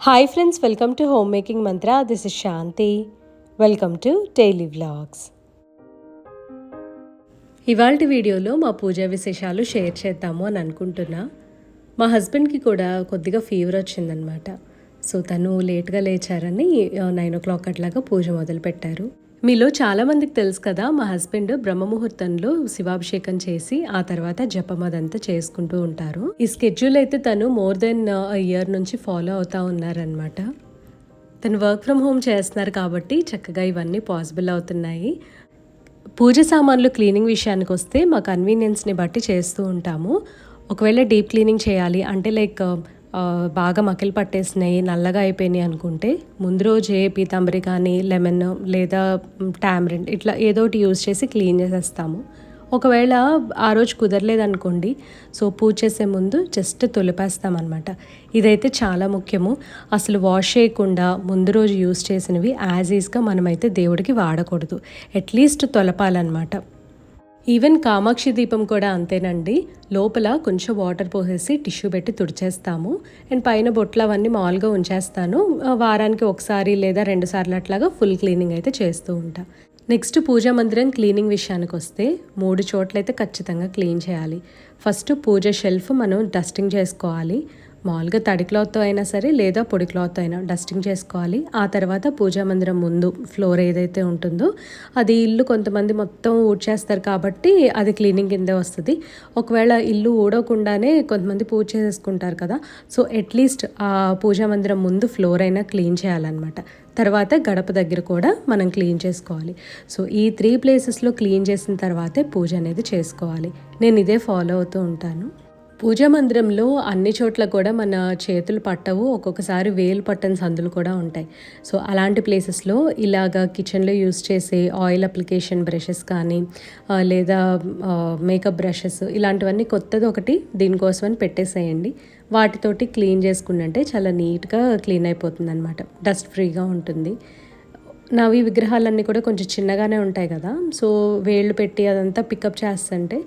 Hi friends welcome to home making Mantra this is Shanti welcome to daily vlogs ఇవాళ వీడియోలో మా పూజా విశేషాలు share చేద్దాము అని అనుకుంటున్నా. మా హస్బెండ్కి కూడా కొద్దిగా ఫీవర్ వచ్చిందనమాట సో తను లేట్గా లేచారని నైన్ ఓ క్లాక్ అట్లాగా పూజ మొదలుపెట్టారు. మీలో చాలామందికి తెలుసు కదా మా హస్బెండ్ బ్రహ్మముహూర్తంలో శివాభిషేకం చేసి ఆ తర్వాత జపం అదంతా చేసుకుంటూ ఉంటారు. ఈ స్కెడ్యూల్ అయితే తను మోర్ దెన్ ఇయర్ నుంచి ఫాలో అవుతా ఉన్నారనమాట తను వర్క్ ఫ్రమ్ హోమ్ చేస్తున్నారు కాబట్టి చక్కగా ఇవన్నీ పాసిబుల్ అవుతున్నాయి. పూజ సామాన్లు క్లీనింగ్ విషయానికి వస్తే మా కన్వీనియన్స్ని బట్టి చేస్తూ ఉంటాము. ఒకవేళ డీప్ క్లీనింగ్ చేయాలి అంటే లైక్ బాగా మకిలి పట్టేసినాయి నల్లగా అయిపోయినాయి అనుకుంటే ముందు రోజే పీతాంబరి కానీ లెమన్ లేదా టామరిన్ ఇట్లా ఏదో ఒకటి యూజ్ చేసి క్లీన్ చేసేస్తాము. ఒకవేళ ఆ రోజు కుదరలేదనుకోండి సో పూజ చేసే ముందు జస్ట్ తొలిపేస్తామన్నమాట. ఇదైతే చాలా ముఖ్యము. అసలు వాష్ చేయకుండా ముందు రోజు యూజ్ చేసినవి యాజ్ ఈజ్గా మనమైతే దేవుడికి వాడకూడదు. అట్లీస్ట్ తొలపాలన్నమాట. ఈవెన్ కామాక్షి దీపం కూడా అంతేనండి. లోపల కొంచెం వాటర్ పోసేసి టిష్యూ పెట్టి తుడిచేస్తాము. అండ్ పైన బొట్లు అవన్నీ మామూలుగా ఉంచేస్తాను. వారానికి ఒకసారి లేదా రెండు సార్లు అట్లాగా ఫుల్ క్లీనింగ్ అయితే చేస్తూ ఉంటా. నెక్స్ట్ పూజా మందిరం క్లీనింగ్ విషయానికి వస్తే మూడు చోట్లయితే ఖచ్చితంగా క్లీన్ చేయాలి. ఫస్ట్ పూజ షెల్ఫ్ మనం డస్టింగ్ చేసుకోవాలి. మామూలుగా తడి క్లాత్తో అయినా సరే లేదా పొడి క్లాత్తో అయినా డస్టింగ్ చేసుకోవాలి. ఆ తర్వాత పూజా మందిరం ముందు ఫ్లోర్ ఏదైతే ఉంటుందో అది ఇల్లు కొంతమంది మొత్తం ఊడ్చేస్తారు కాబట్టి అది క్లీనింగ్ కిందే వస్తుంది. ఒకవేళ ఇల్లు ఊడకుండానే కొంతమంది పూజ చేసేసుకుంటారు కదా. సో అట్లీస్ట్ ఆ పూజా మందిరం ముందు ఫ్లోర్ అయినా క్లీన్ చేయాలన్నమాట. తర్వాత గడప దగ్గర కూడా మనం క్లీన్ చేసుకోవాలి. సో ఈ త్రీ ప్లేసెస్లో క్లీన్ చేసిన తర్వాతే పూజ అనేది చేసుకోవాలి. నేను ఇదే ఫాలో అవుతూ ఉంటాను. పూజా మందిరంలో అన్ని చోట్ల కూడా మన చేతులు పట్టవు. ఒక్కొక్కసారి వేలు పట్టని సందులు కూడా ఉంటాయి. సో అలాంటి ప్లేసెస్లో ఇలాగ కిచెన్లో యూస్ చేసే ఆయిల్ అప్లికేషన్ బ్రషెస్ కానీ లేదా మేకప్ బ్రషెస్ ఇలాంటివన్నీ కొత్తది ఒకటి దీనికోసమని పెట్టేసేయండి. వాటితోటి క్లీన్ చేసుకుంటే చాలా నీట్గా క్లీన్ అయిపోతుంది అనమాట డస్ట్ ఫ్రీగా ఉంటుంది. నావి విగ్రహాలన్నీ కూడా కొంచెం చిన్నగానే ఉంటాయి కదా. సో వేళ్ళు పెట్టి అదంతా పికప్ చేస్తుంటే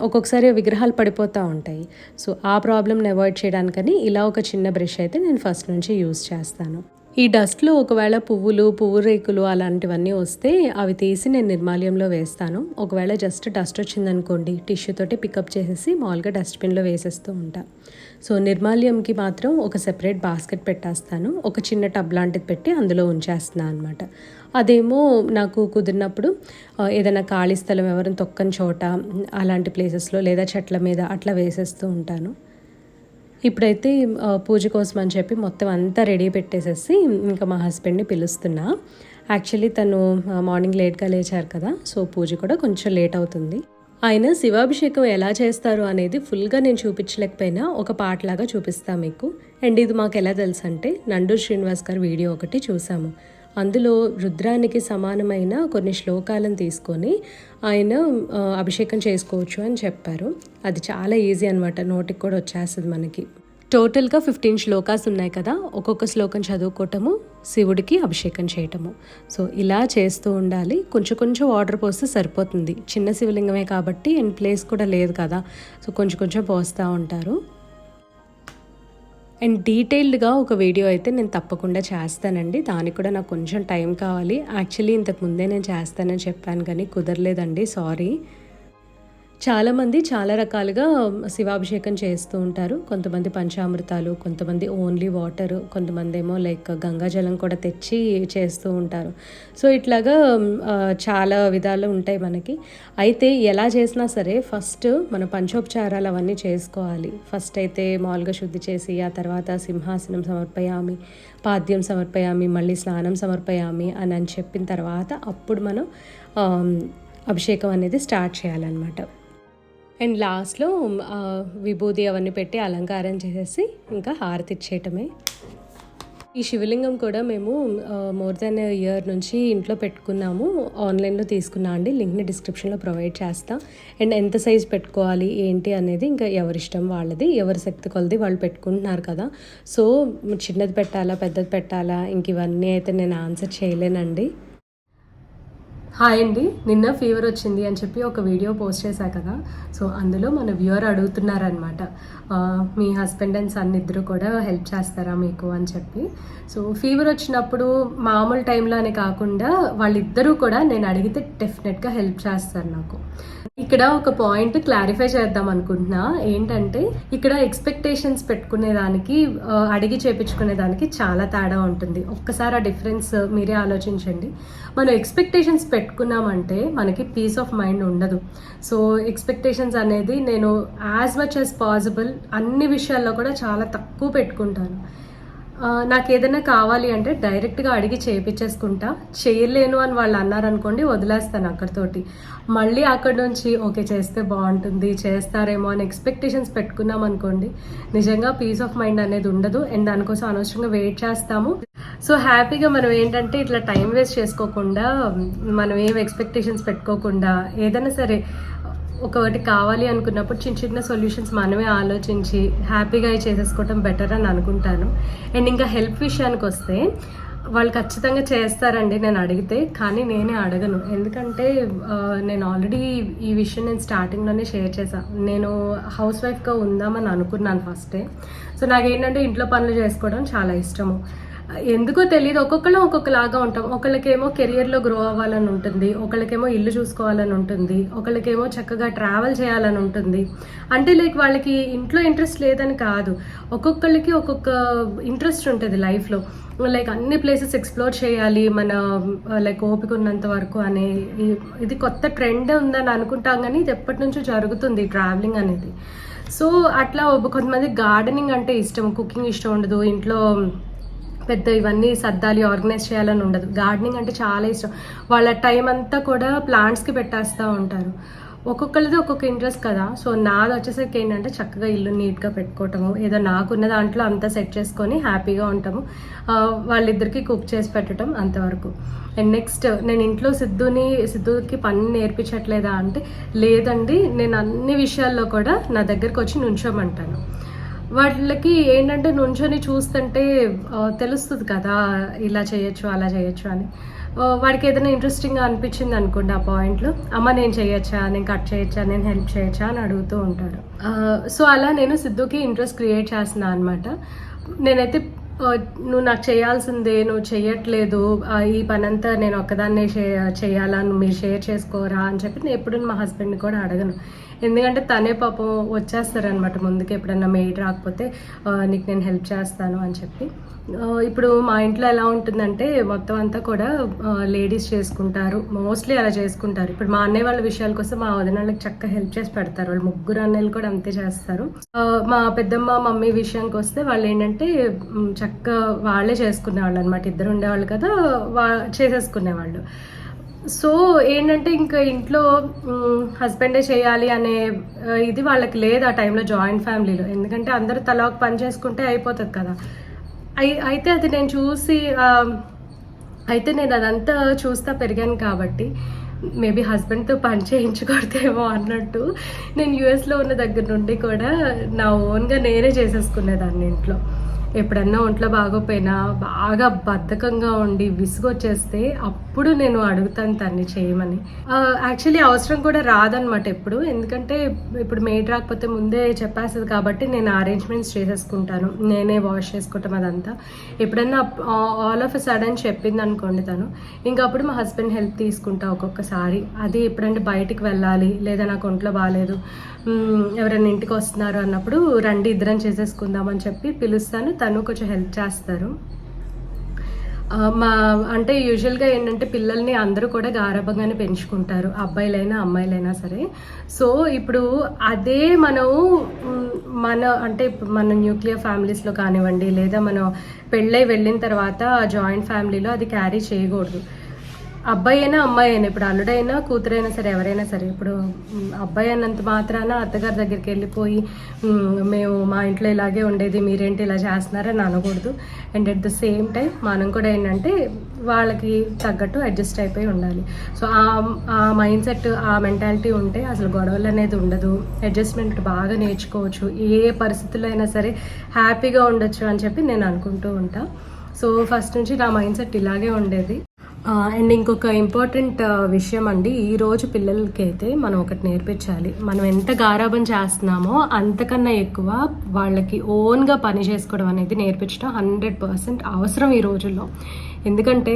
ఒక్కొక్కసారి విగ్రహాలు పడిపోతూ ఉంటాయి. సో ఆ ప్రాబ్లమ్ని అవాయిడ్ చేయడానికని ఇలా ఒక చిన్న బ్రష్ అయితే నేను ఫస్ట్ నుంచి యూస్ చేస్తాను. ఈ డస్ట్లో ఒకవేళ పువ్వులు పువ్వు రేకులు అలాంటివన్నీ వస్తే అవి తీసి నేను నిర్మాల్యంలో వేస్తాను. ఒకవేళ జస్ట్ డస్ట్ వచ్చిందనుకోండి టిష్యూ తోటి పికప్ చేసేసి మామూలుగా డస్ట్బిన్లో వేసేస్తూ ఉంటాను సో నిర్మాల్యంకి మాత్రం ఒక సెపరేట్ బాస్కెట్ పెట్టేస్తాను. ఒక చిన్న టబ్ లాంటిది పెట్టి అందులో ఉంచేస్తున్నాను అనమాట అదేమో నాకు కుదిరినప్పుడు ఏదైనా ఖాళీ స్థలం ఎవరైనా తొక్కని చోట అలాంటి ప్లేసెస్లో లేదా చెట్ల మీద అట్లా వేసేస్తూ ఉంటాను. ఇప్పుడైతే పూజ కోసం అని చెప్పి మొత్తం అంతా రెడీ పెట్టేసేసి ఇంకా మా హస్బెండ్ని పిలుస్తున్నా. యాక్చువల్లీ తను మార్నింగ్ లేట్గా లేచారు కదా సో పూజ కూడా కొంచెం లేట్ అవుతుంది. ఆయన శివాభిషేకం ఎలా చేస్తారు అనేది ఫుల్గా నేను చూపించలేకపోయినా ఒక పాటలాగా చూపిస్తా మీకు. అండ్ ఇది మాకు ఎలా తెలుసు అంటే నండూరు శ్రీనివాస్ గారి వీడియో ఒకటి చూసాము. అందులో రుద్రానికి సమానమైన కొన్ని శ్లోకాలను తీసుకొని ఆయన అభిషేకం చేసుకోవచ్చు అని చెప్పారు. అది చాలా ఈజీ అనమాట నోటికి కూడా వచ్చేస్తుంది మనకి. టోటల్గా ఫిఫ్టీన్ శ్లోకాస్ ఉన్నాయి కదా. ఒక్కొక్క శ్లోకం చదువుకోవటము శివుడికి అభిషేకం చేయటము. సో ఇలా చేస్తూ ఉండాలి. కొంచెం కొంచెం వాటర్ పోస్తే సరిపోతుంది. చిన్న శివలింగమే కాబట్టి అండ్ ప్లేస్ కూడా లేదు కదా. సో కొంచెం కొంచెం పోస్తూ ఉంటారు. అండ్ డీటెయిల్డ్గా ఒక వీడియో అయితే నేను తప్పకుండా చేస్తానండి. దానికి కూడా నాకు కొంచెం టైం కావాలి. యాక్చువల్లీ ఇంతకు ముందే నేను చేస్తానని చెప్పాను కానీ కుదరలేదండి. సారీ చాలామంది చాలా రకాలుగా శివాభిషేకం చేస్తూ ఉంటారు. కొంతమంది పంచామృతాలు కొంతమంది ఓన్లీ వాటర్ కొంతమంది ఏమో లైక్ గంగాజలం కూడా తెచ్చి చేస్తూ ఉంటారు. సో ఇట్లాగా చాలా విధాలు ఉంటాయి మనకి. అయితే ఎలా చేసినా సరే ఫస్ట్ మన పంచోపచారాలు అవన్నీ చేసుకోవాలి. ఫస్ట్ అయితే మామూలుగా శుద్ధి చేసి ఆ తర్వాత సింహాసనం సమర్పయామి పాద్యం సమర్పయామి మళ్ళీ స్నానం సమర్పయామి అని అని చెప్పిన తర్వాత అప్పుడు మనం అభిషేకం అనేది స్టార్ట్ చేయాలన్నమాట. అండ్ లాస్ట్లో విభూతి విభూది అవన్నీ పెట్టి అలంకారం చేసేసి ఇంకా హారతి ఇచ్చేయటమే. ఈ శివలింగం కూడా మేము మోర్ దెన్ ఇయర్ నుంచి ఇంట్లో పెట్టుకున్నాము. ఆన్లైన్లో తీసుకున్నా అండి. లింక్ని డిస్క్రిప్షన్లో ప్రొవైడ్ చేస్తా. అండ్ ఎంత సైజ్ పెట్టుకోవాలి ఏంటి అనేది ఇంకా ఎవరిష్టం వాళ్ళది ఎవరి శక్తి కొలది వాళ్ళు పెట్టుకుంటున్నారు కదా. సో చిన్నది పెట్టాలా పెద్దది పెట్టాలా ఇంక ఇవన్నీ అయితే నేను ఆన్సర్ చేయలేనండి. హాయ్ అండి. నిన్న ఫీవర్ వచ్చింది అని చెప్పి ఒక వీడియో పోస్ట్ చేశా కదా. సో అందులో మన వ్యూవర్ అడుగుతున్నారనమాట మీ హస్బెండ్ అండ్ సన్ ఇద్దరు కూడా హెల్ప్ చేస్తారా మీకు అని చెప్పి. సో ఫీవర్ వచ్చినప్పుడు మామూలు టైంలోనే కాకుండా వాళ్ళిద్దరూ కూడా నేను అడిగితే డెఫినెట్గా హెల్ప్ చేస్తారు నాకు. ఇక్కడ ఒక పాయింట్ క్లారిఫై చేద్దాం అనుకుంటున్నా. ఏంటంటే ఇక్కడ ఎక్స్పెక్టేషన్స్ పెట్టుకునే దానికి అడిగి చేపించుకునే దానికి చాలా తేడా ఉంటుంది. ఒక్కసారి ఆ డిఫరెన్స్ మీరే ఆలోచించండి. మనం ఎక్స్పెక్టేషన్స్ పెట్టుకున్నామంటే మనకి పీస్ ఆఫ్ మైండ్ ఉండదు. సో ఎక్స్పెక్టేషన్స్ అనేది నేను యాజ్ మచ్ యాజ్ పాసిబుల్ అన్ని విషయాల్లో కూడా చాలా తక్కువ పెట్టుకుంటాను. నాకు ఏదైనా కావాలి అంటే డైరెక్ట్గా అడిగి చేయించేసుకుంటా చేయలేను అని వాళ్ళు అన్నారనుకోండి వదిలేస్తాను అక్కడితోటి. మళ్ళీ అక్కడ నుంచి ఓకే చేస్తే బాగుంటుంది చేస్తారేమో అని ఎక్స్పెక్టేషన్స్ పెట్టుకున్నాం అనుకోండి నిజంగా పీస్ ఆఫ్ మైండ్ అనేది ఉండదు. అండ్ దానికోసం అనవసరంగా వెయిట్ చేస్తాము. సో హ్యాపీగా మనం ఏంటంటే ఇట్లా టైం వేస్ట్ చేసుకోకుండా మనం ఏం ఎక్స్పెక్టేషన్స్ పెట్టుకోకుండా ఏదైనా సరే ఒకటి కావాలి అనుకున్నప్పుడు చిన్న చిన్న సొల్యూషన్స్ మనమే ఆలోచించి హ్యాపీగా అవి చేసేసుకోవటం బెటర్ అని అనుకుంటాను. అండ్ ఇంకా హెల్ప్ విషయానికి వస్తే వాళ్ళు ఖచ్చితంగా చేస్తారండి నేను అడిగితే కానీ నేనే అడగను. ఎందుకంటే నేను ఆల్రెడీ ఈ విషయం నేను స్టార్టింగ్లోనే షేర్ చేశాను నేను హౌస్ వైఫ్గా ఉందామని అనుకున్నాను ఫస్టే సో నాకేంటంటే ఇంట్లో పనులు చేసుకోవడం చాలా ఇష్టము. ఎందుకో తెలియదు ఒక్కొక్కరు ఒక్కొక్కలాగా ఉంటాం. ఒకళ్ళకేమో కెరియర్లో గ్రో అవ్వాలని ఉంటుంది. ఒకళ్ళకేమో ఇల్లు చూసుకోవాలని ఉంటుంది. ఒకళ్ళకేమో చక్కగా ట్రావెల్ చేయాలని ఉంటుంది. అంటే లైక్ వాళ్ళకి ఇంట్లో ఇంట్రెస్ట్ లేదని కాదు. ఒక్కొక్కళ్ళకి ఒక్కొక్క ఇంట్రెస్ట్ ఉంటుంది లైఫ్లో లైక్ అన్ని ప్లేసెస్ ఎక్స్ప్లోర్ చేయాలి. మన లైక్ ఓపిక ఉన్నంత వరకు అనే ఇది కొత్త ట్రెండ్ ఉందని అనుకుంటాం కానీ ఇది ఎప్పటి నుంచో జరుగుతుంది ట్రావెలింగ్ అనేది. సో అట్లా కొంతమంది గార్డెనింగ్ అంటే ఇష్టం. కుకింగ్ ఇష్టం ఉండదు. ఇంట్లో పెద్ద ఇవన్నీ సర్దాలి ఆర్గనైజ్ చేయాలని ఉండదు. గార్డెనింగ్ అంటే చాలా ఇష్టం. వాళ్ళ టైం అంతా కూడా ప్లాంట్స్కి పెట్టేస్తూ ఉంటారు. ఒక్కొక్కరిది ఒక్కొక్క ఇంట్రెస్ట్ కదా. సో నాది వచ్చేసరికి ఏంటంటే చక్కగా ఇల్లు నీట్గా పెట్టుకోవటము. ఏదో నాకున్న దాంట్లో అంతా సెట్ చేసుకొని హ్యాపీగా ఉంటాము. వాళ్ళిద్దరికి కుక్ చేసి పెట్టడం అంతవరకు. అండ్ నెక్స్ట్ నేను ఇంట్లో సిద్ధుని సిద్ధుకి పని నేర్పించట్లేదా అంటే లేదండి. నేను అన్ని విషయాల్లో కూడా నా దగ్గరకు వచ్చి నుంచోమంటాను. వాళ్ళకి ఏంటంటే నుంచొని చూస్తుంటే తెలుస్తుంది కదా ఇలా చేయొచ్చు అలా చేయొచ్చు అని. వాడికి ఏదైనా ఇంట్రెస్టింగ్గా అనిపించింది అనుకోండి ఆ పాయింట్లో అమ్మ నేను చేయొచ్చా నేను కట్ చేయొచ్చా నేను హెల్ప్ చేయొచ్చా అని అడుగుతూ ఉంటాడు. సో అలా నేను సిద్ధుకి ఇంట్రెస్ట్ క్రియేట్ చేస్తున్నాను అనమాట నేనైతే నువ్వు నాకు చేయాల్సిందే నువ్వు చేయట్లేదు ఈ ఈ పనంతా నేను ఒక్కదాన్నే చేయాలా నువ్వు మీరు షేర్ చేసుకోరా అని చెప్పి నేను ఎప్పుడు మా హస్బెండ్ని కూడా అడగను. ఎందుకంటే తనే పాపం వచ్చేస్తారనమాట ముందుకు ఎప్పుడన్నా మెయిడ్ రాకపోతే నీకు నేను హెల్ప్ చేస్తాను అని చెప్పి. ఇప్పుడు మా ఇంట్లో ఎలా ఉంటుందంటే మొత్తం అంతా కూడా లేడీస్ చేసుకుంటారు. మోస్ట్లీ అలా చేసుకుంటారు. ఇప్పుడు మా అన్నయ్య వాళ్ళ విషయాల కోసం మా వదినాళ్ళకి చక్కగా హెల్ప్ చేసి పెడతారు. వాళ్ళు ముగ్గురు అన్నయ్యలు కూడా అంతే చేస్తారు. మా పెద్దమ్మ మమ్మీ విషయానికి వస్తే వాళ్ళు ఏంటంటే చక్కగా వాళ్ళే చేసుకునేవాళ్ళు అనమాట ఇద్దరు ఉండేవాళ్ళు కదా వా చేసేసుకునేవాళ్ళు. సో ఏంటంటే ఇంకా ఇంట్లో హస్బెండే చేయాలి అనే ఇది వాళ్ళకి లేదు ఆ టైంలో జాయింట్ ఫ్యామిలీలో ఎందుకంటే అందరూ తలా పని చేసుకుంటే అయిపోతుంది కదా. అయితే అది నేను చూసి అయితే నేను అదంతా చూస్తా పెరిగాను కాబట్టి మేబీ హస్బెండ్తో పని చేయించకూడదేమో అన్నట్టు నేను యూఎస్లో ఉన్న దగ్గర నుండి కూడా నా ఓన్గా నేనే చేసేసుకునేదాన్ని ఇంట్లో. ఎప్పుడన్నా ఒంట్లో బాగోపోయినా బాగా బద్ధకంగా ఉండి విసుగొచ్చేస్తే అప్పుడు నేను అడుగుతాను తన్ని చేయమని. యాక్చువల్లీ అవసరం కూడా రాదనమాట ఎప్పుడు. ఎందుకంటే ఇప్పుడు మెయిడ్ రాకపోతే ముందే చెప్పేస్తుంది కాబట్టి నేను అరేంజ్మెంట్స్ చేసేసుకుంటాను. నేనే వాష్ చేసుకోవటం అదంతా. ఎప్పుడన్నా ఆల్ ఆఫ్ సడన్ చెప్పింది అనుకోండి తను ఇంకా అప్పుడు మా హస్బెండ్ హెల్ప్ తీసుకుంటా ఒక్కొక్కసారి. అది ఎప్పుడంటే బయటికి వెళ్ళాలి లేదా నాకు ఒంట్లో బాగాలేదు ఎవరైనా ఇంటికి వస్తున్నారు అన్నప్పుడు రండి ఇద్దరం చేసేసుకుందామని చెప్పి పిలుస్తాను. తను కొంచెం హెల్ప్ చేస్తారు. మా అంటే యూజువల్గా ఏంటంటే పిల్లల్ని అందరూ కూడా గారభంగానే పెంచుకుంటారు. అబ్బాయిలైనా అమ్మాయిలైనా సరే. సో ఇప్పుడు అదే మనం మన అంటే మన న్యూక్లియర్ ఫ్యామిలీస్లో కానివ్వండి లేదా మనం పెళ్ళై వెళ్ళిన తర్వాత జాయింట్ ఫ్యామిలీలో అది క్యారీ చేయకూడదు. అబ్బాయి అయినా అమ్మాయి అయినా ఇప్పుడు అల్లుడైనా కూతురైనా సరే ఎవరైనా సరే ఇప్పుడు అబ్బాయి అన్నంత మాత్రాన అత్తగారి దగ్గరికి వెళ్ళిపోయి మేము మా ఇంట్లో ఇలాగే ఉండేది మీరేంటి ఇలా చేస్తున్నారని అనకూడదు. And at the same time మనం కూడా ఏంటంటే వాళ్ళకి తగ్గట్టు అడ్జస్ట్ అయిపోయి ఉండాలి. సో ఆ ఆ మైండ్ సెట్ ఆ మెంటాలిటీ ఉంటే అసలు గొడవలు అనేది ఉండదు. అడ్జస్ట్మెంట్ బాగా నేర్చుకోవచ్చు. ఏ పరిస్థితుల్లో అయినా సరే హ్యాపీగా ఉండొచ్చు అని చెప్పి నేను అనుకుంటూ ఉంటాను సో ఫస్ట్ నుంచి నా మైండ్ సెట్ ఇలాగే ఉండేది. అండ్ ఇంకొక ఇంపార్టెంట్ విషయం అండి ఈ రోజు పిల్లలకైతే మనం ఒకటి నేర్పించాలి. మనం ఎంత గారాబం చేస్తున్నామో అంతకన్నా ఎక్కువ వాళ్ళకి ఓన్గా పని చేసుకోవడం అనేది నేర్పించడం హండ్రెడ్ పర్సెంట్ అవసరం ఈ రోజుల్లో. ఎందుకంటే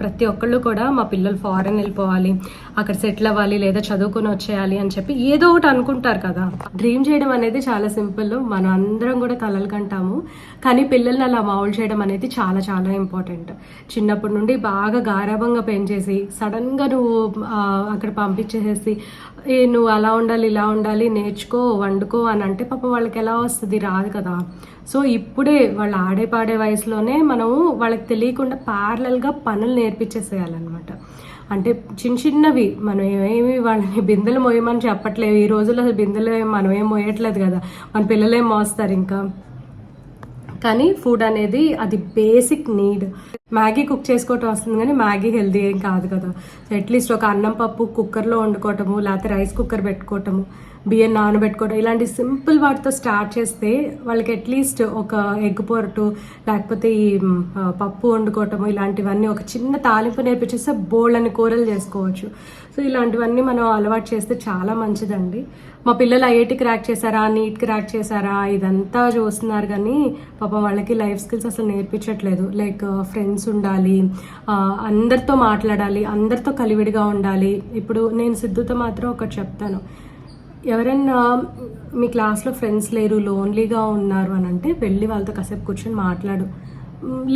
ప్రతి ఒక్కళ్ళు కూడా మా పిల్లలు ఫారెన్ వెళ్ళిపోవాలి అక్కడ సెటిల్ అవ్వాలి లేదా చదువుకొని వచ్చేయాలి అని చెప్పి ఏదో ఒకటి అనుకుంటారు కదా. డ్రీమ్ చేయడం అనేది చాలా సింపుల్ మనం అందరం కూడా కలలు కంటాము. కానీ పిల్లల్ని అలా మౌల్డ్ చేయడం అనేది చాలా చాలా ఇంపార్టెంట్. చిన్నప్పటి నుండి బాగా గారాభంగా పెంచేసి సడన్గా నువ్వు అక్కడ పంపించేసేసి ఏ నువ్వు అలా ఉండాలి ఇలా ఉండాలి నేర్చుకో వండుకో అని అంటే పాప వాళ్ళకి ఎలా వస్తుంది రాదు కదా. సో ఇప్పుడే వాళ్ళు ఆడే పాడే వయసులోనే మనము వాళ్ళకి తెలియకుండా ప్యారలల్గా పనులు నేర్పించేసేయాలన్నమాట. అంటే చిన్న చిన్నవి మనం ఏమి వాళ్ళని బిందెలు మోయమని చెప్పట్లేదు ఈ రోజుల్లో బిందెలు మనం ఏం మోయట్లేదు కదా. మన పిల్లలేం మోస్తారు ఇంకా? కానీ ఫుడ్ అనేది అది బేసిక్ నీడ్ మ్యాగీ కుక్ చేసుకోవటం వస్తుంది కానీ మ్యాగీ హెల్దీ ఏం కాదు కదా. అట్లీస్ట్ ఒక అన్నం పప్పు కుక్కర్లో వండుకోవటము లేకపోతే రైస్ కుక్కర్ పెట్టుకోవటము బియ్యం నానబెట్టుకోవడం ఇలాంటి సింపుల్ వాటితో స్టార్ట్ చేస్తే వాళ్ళకి అట్లీస్ట్ ఒక ఎగ్ పొరటు లేకపోతే ఈ పప్పు వండుకోవటము ఇలాంటివన్నీ ఒక చిన్న తాలింపు నేర్పించేస్తే బోల్డ్ అని కూరలు చేసుకోవచ్చు. సో ఇలాంటివన్నీ మనం అలవాటు చేస్తే చాలా మంచిదండి. మా పిల్లలు ఐఐటి క్రాక్ చేశారా నీట్ క్రాక్ చేశారా ఇదంతా చూస్తున్నారు కానీ పాపం వాళ్ళకి లైఫ్ స్కిల్స్ అసలు నేర్పించట్లేదు. లైక్ ఫ్రెండ్స్ ఉండాలి అందరితో మాట్లాడాలి అందరితో కలివిడిగా ఉండాలి. ఇప్పుడు నేను సిద్ధుతో మాత్రం ఒకటి చెప్తాను. ఎవరైనా మీ క్లాస్లో ఫ్రెండ్స్ లేరు లోన్లీగా ఉన్నారు అని అంటే వెళ్ళి వాళ్ళతో కాసేపు కూర్చొని మాట్లాడు.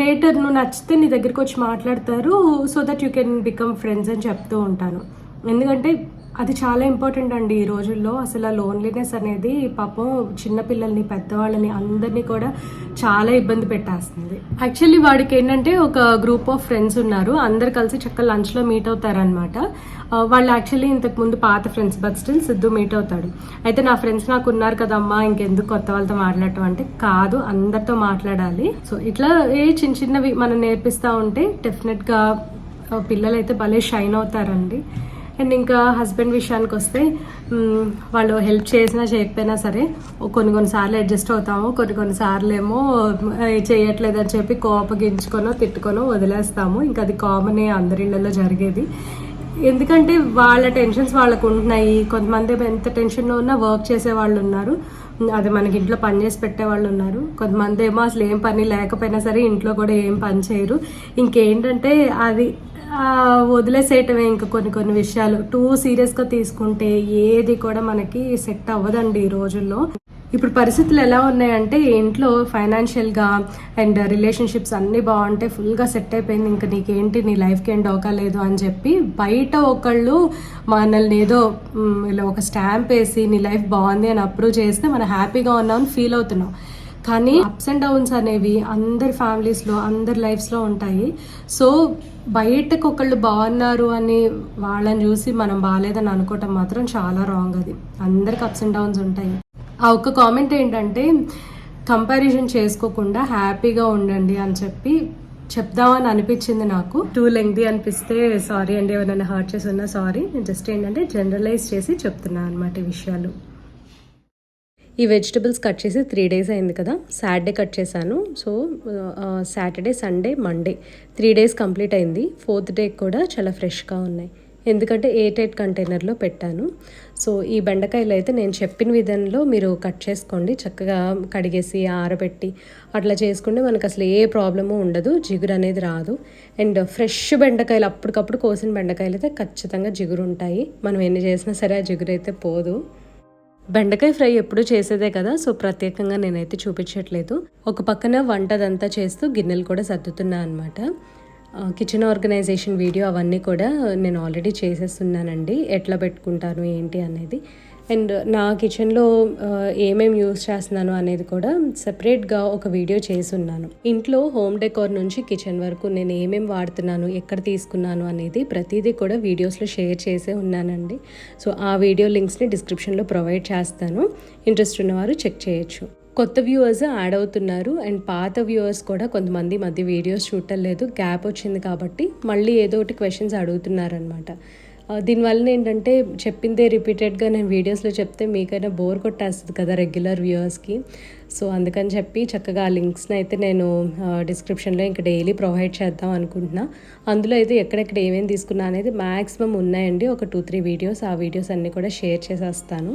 లేటర్ నువ్వు నచ్చితే నీ దగ్గరికి వచ్చి మాట్లాడతారు so that you can become friends అని చెప్తూ ఉంటాను. ఎందుకంటే అది చాలా ఇంపార్టెంట్ అండి ఈ రోజుల్లో. అసలు ఆ లోన్లీనెస్ అనేది పాపం చిన్నపిల్లల్ని పెద్దవాళ్ళని అందరినీ కూడా చాలా ఇబ్బంది పెట్టేస్తుంది. యాక్చువల్లీ వాడికి ఏంటంటే ఒక గ్రూప్ ఆఫ్ ఫ్రెండ్స్ ఉన్నారు. అందరు కలిసి చక్కగా లంచ్లో మీట్ అవుతారనమాట uh, వాళ్ళు యాక్చువల్లీ ఇంతకు ముందు పాత friends but still Siddhu meet అవుతాడు. అయితే నా ఫ్రెండ్స్ నాకు ఉన్నారు కదమ్మా ఇంకెందుకు కొత్త వాళ్ళతో మాట్లాడటం అంటే కాదు అందరితో మాట్లాడాలి. సో ఇట్లా ఏ చిన్న చిన్నవి మనం నేర్పిస్తూ ఉంటే డెఫినెట్గా uh, పిల్లలు అయితే భలే షైన్ అవుతారండి. అండ్ ఇంకా హస్బెండ్ విషయానికి వస్తే వాళ్ళు హెల్ప్ చేసినా చేయకపోయినా సరే కొన్ని కొన్నిసార్లు అడ్జస్ట్ అవుతాము కొన్ని కొన్నిసార్లు ఏమో చేయట్లేదని చేయట్లేదు అని చెప్పి కోపగించుకొనో తిట్టుకొనో వదిలేస్తాము. ఇంకా అది కామనే అందరి ఇళ్ళలో జరిగేది. ఎందుకంటే వాళ్ళ టెన్షన్స్ వాళ్ళకు ఉంటున్నాయి. కొంతమంది ఏమో ఎంత టెన్షన్లో ఉన్నా వర్క్ చేసే వాళ్ళు ఉన్నారు. అది మనకి ఇంట్లో పని చేసి పెట్టే వాళ్ళు ఉన్నారు. కొంతమంది ఏమో అసలు ఏం పని లేకపోయినా సరే ఇంట్లో కూడా ఏం పని చేయరు. ఇంకేంటంటే అది వదిలేసేయటమే ఇంకా కొన్ని కొన్ని విషయాలు. టూ సీరియస్గా తీసుకుంటే ఏది కూడా మనకి సెట్ అవ్వదండి ఈ రోజుల్లో. ఇప్పుడు పరిస్థితులు ఎలా ఉన్నాయంటే ఇంట్లో ఫైనాన్షియల్గా అండ్ రిలేషన్షిప్స్ అన్నీ బాగుంటే ఫుల్గా సెట్ అయిపోయింది. ఇంకా నీకేంటి నీ లైఫ్కి ఏం డోకాలేదు అని చెప్పి బయట ఒకళ్ళు మనల్ని ఏదో ఇలా ఒక స్టాంప్ వేసి నీ లైఫ్ బాగుంది అని అప్రూవ్ చేస్తే మనం హ్యాపీగా ఉన్నామని ఫీల్ అవుతున్నాం. కానీ అప్స్ అండ్ డౌన్స్ అనేవి అందరి ఫ్యామిలీస్లో అందరి లైఫ్స్లో ఉంటాయి. సో బయటకు ఒకళ్ళు బాగున్నారు అని వాళ్ళని చూసి మనం బాగాలేదని అనుకోవటం మాత్రం చాలా రాంగ్ అది. అందరికి అప్స్ అండ్ డౌన్స్ ఉంటాయి. ఆ ఒక్క కామెంట్ ఏంటంటే కంపారిజన్ చేసుకోకుండా హ్యాపీగా ఉండండి అని చెప్పి చెప్దామని అనిపించింది నాకు. టూ లెంగ్ది అనిపిస్తే సారీ అండి ఎవరైనా హర్ట్ చేసి ఉన్నా సారీ నేను జస్ట్ ఏంటంటే జనరలైజ్ చేసి చెప్తున్నాను అనమాట ఈ విషయాలు. ఈ వెజిటబుల్స్ కట్ చేసి త్రీ డేస్ అయింది కదా. సాటర్డే కట్ చేశాను. So Saturday Sunday Monday three days complete అయింది. ఫోర్త్ డే కూడా చాలా ఫ్రెష్గా ఉన్నాయి. ఎందుకంటే ఎయిట్ ఎయిట్ కంటైనర్లో పెట్టాను. సో ఈ బెండకాయలు అయితే నేను చెప్పిన విధంలో మీరు కట్ చేసుకోండి. చక్కగా కడిగేసి ఆరబెట్టి అట్లా చేసుకుంటే మనకు అసలు ఏ ప్రాబ్లము ఉండదు. జిగురు అనేది రాదు. అండ్ ఫ్రెష్ బెండకాయలు అప్పటికప్పుడు కోసిన బెండకాయలు అయితే ఖచ్చితంగా జిగురు ఉంటాయి. మనం ఎన్ని చేసినా సరే ఆ జిగురు అయితే పోదు. బెండకాయ ఫ్రై ఎప్పుడు చేసేదే కదా సో ప్రత్యేకంగా నేనైతే చూపించట్లేదు. ఒక పక్కన వంటదంతా చేస్తూ గిన్నెలు కూడా సర్దుతున్నా అనమాట కిచెన్ ఆర్గనైజేషన్ వీడియో అవన్నీ కూడా నేను ఆల్రెడీ చేసేస్తున్నానండి. ఎట్లా పెట్టుకుంటాను ఏంటి అనేది. అండ్ నా కిచెన్లో ఏమేమి యూస్ చేస్తున్నాను అనేది కూడా సెపరేట్గా ఒక వీడియో చేసి ఉన్నాను ఇంట్లో హోమ్ డెకోర్ నుంచి కిచెన్ వరకు నేను ఏమేమి వాడుతున్నాను ఎక్కడ తీసుకున్నాను అనేది ప్రతిదీ కూడా వీడియోస్లో షేర్ చేసే ఉన్నానండి. సో ఆ వీడియో లింక్స్ని డిస్క్రిప్షన్లో ప్రొవైడ్ చేస్తాను. ఇంట్రెస్ట్ ఉన్నవారు చెక్ చేయొచ్చు. కొత్త వ్యూవర్స్ యాడ్ అవుతున్నారు అండ్ పాత వ్యూవర్స్ కూడా కొంతమంది మధ్య వీడియోస్ చూడటం లేదు గ్యాప్ వచ్చింది కాబట్టి మళ్ళీ ఏదో ఒకటి క్వశ్చన్స్ అడుగుతున్నారనమాట దీనివల్ల ఏంటంటే చెప్పిందే రిపీటెడ్గా నేను వీడియోస్లో చెప్తే మీకైనా బోర్ కొట్టేస్తుంది కదా రెగ్యులర్ వ్యూవర్స్కి సో అందుకని చెప్పి చక్కగా ఆ లింక్స్ని అయితే నేను డిస్క్రిప్షన్లో ఇంకా డైలీ ప్రొవైడ్ చేద్దాం అనుకుంటున్నా. అందులో అయితే ఎక్కడెక్కడ ఏమేమి తీసుకున్నా అనేది మ్యాక్సిమం ఉన్నాయండి. ఒక టూ త్రీ వీడియోస్ ఆ వీడియోస్ అన్నీ కూడా షేర్ చేసేస్తాను.